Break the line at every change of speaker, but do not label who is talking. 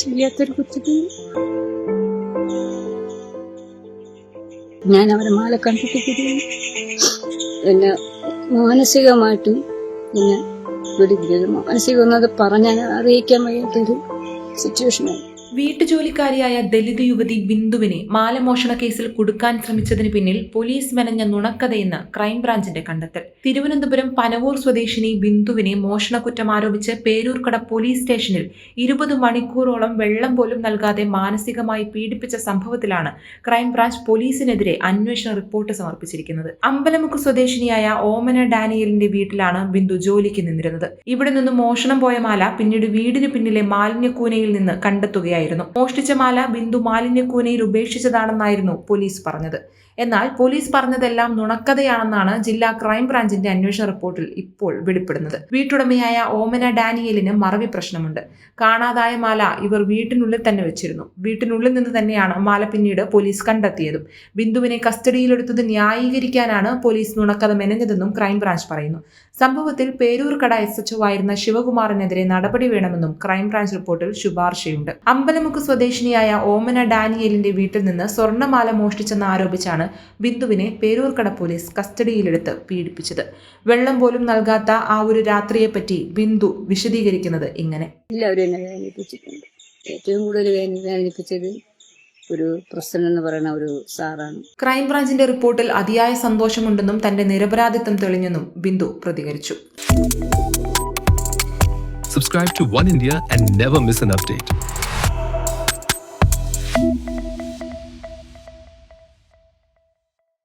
ചെയ്യാത്തൊരു കുറ്റത്തിന് ഞാൻ അവരെ മാല കണ്ടിട്ടിരിക്കുന്നു. എന്നെ മാനസികമായിട്ടും എന്നെ പിടിക്കുന്നത് മാനസികം എന്നത് പറഞ്ഞാൽ അറിയിക്കാൻ വയ്യാത്തൊരു സിറ്റുവേഷനാണ്
വീട്ടുജോലിക്കാരിയായ ദലിത് യുവതി ബിന്ദുവിനെ മാലമോഷണ കേസിൽ കുടുക്കാൻ ശ്രമിച്ചതിന് പിന്നിൽ പോലീസ് മെനഞ്ഞ നുണക്കഥയെന്ന് ക്രൈംബ്രാഞ്ചിന്റെ കണ്ടെത്തൽ. തിരുവനന്തപുരം പനവൂർ സ്വദേശിനി ബിന്ദുവിനെ മോഷണക്കുറ്റം ആരോപിച്ച് പേരൂർക്കട പോലീസ് സ്റ്റേഷനിൽ ഇരുപത് മണിക്കൂറോളം വെള്ളം പോലും നൽകാതെ മാനസികമായി പീഡിപ്പിച്ച സംഭവത്തിലാണ് ക്രൈംബ്രാഞ്ച് പോലീസിനെതിരെ അന്വേഷണ റിപ്പോർട്ട് സമർപ്പിച്ചിരിക്കുന്നത്. അമ്പലമുക്ക് സ്വദേശിനിയായ ഓമന ഡാനിയലിന്റെ വീട്ടിലാണ് ബിന്ദു ജോലിക്ക് നിന്നിരുന്നത്. ഇവിടെ നിന്ന് മോഷണം പോയ മാല പിന്നീട് വീടിന് പിന്നിലെ മാലിന്യക്കൂനയിൽ നിന്ന് കണ്ടെത്തുകയായിരുന്നു. മോഷ്ടിച്ച മാല ബിന്ദു മാലിന്യക്കൂനയിൽ ഉപേക്ഷിച്ചതാണെന്നായിരുന്നു പോലീസ് പറഞ്ഞത്. എന്നാൽ പോലീസ് പറഞ്ഞതെല്ലാം നുണക്കഥയാണെന്നാണ് ജില്ലാ ക്രൈംബ്രാഞ്ചിന്റെ അന്വേഷണ റിപ്പോർട്ടിൽ ഇപ്പോൾ വെളിപ്പെടുന്നത്. വീട്ടുടമയായ ഓമന ഡാനിയലിന് മറവി പ്രശ്നമുണ്ട്. കാണാതായ മാല ഇവർ വീട്ടിനുള്ളിൽ തന്നെ വെച്ചിരുന്നു. വീട്ടിനുള്ളിൽ നിന്ന് തന്നെയാണ് മാല പിന്നീട് പോലീസ് കണ്ടെത്തിയതും. ബിന്ദുവിനെ കസ്റ്റഡിയിലെടുത്തത് ന്യായീകരിക്കാനാണ് പോലീസ് നുണക്കഥ മെനഞ്ഞതെന്നും ക്രൈംബ്രാഞ്ച് പറയുന്നു. സംഭവത്തിൽ പേരൂർക്കട എസ് എച്ച് ആയിരുന്ന ശിവകുമാറിനെതിരെ നടപടി വേണമെന്നും ക്രൈംബ്രാഞ്ച് റിപ്പോർട്ടിൽ ശുപാർശയുണ്ട്. അമ്പലമുക്ക് സ്വദേശിനിയായ ഓമന ഡാനിയലിന്റെ വീട്ടിൽ നിന്ന് സ്വർണമാല മോഷ്ടിച്ചെന്ന് ആരോപിച്ചാണ് ബിന്ദുവിനെ പേരൂർക്കട പോലീസ് കസ്റ്റഡിയിലെടുത്ത് പീഡിപ്പിച്ചത്. വെള്ളം പോലും നൽകാത്ത ആ ഒരു രാത്രിയെപ്പറ്റി ബിന്ദു വിശദീകരിക്കുന്നത് ഇങ്ങനെ.
ഏറ്റവും കൂടുതൽ വേദന- വേദനിപ്പിച്ചത് ഒരു പ്രശ്നം എന്ന് പറയുന്ന ഒരു സാറാണ്
ക്രൈംബ്രാഞ്ചിന്റെ റിപ്പോർട്ടിൽ അതിയായ സന്തോഷമുണ്ടെന്നും തന്റെ നിരപരാധിത്വം തെളിഞ്ഞെന്നും ബിന്ദു പ്രതികരിച്ചു
subscribe to One India and never miss an update.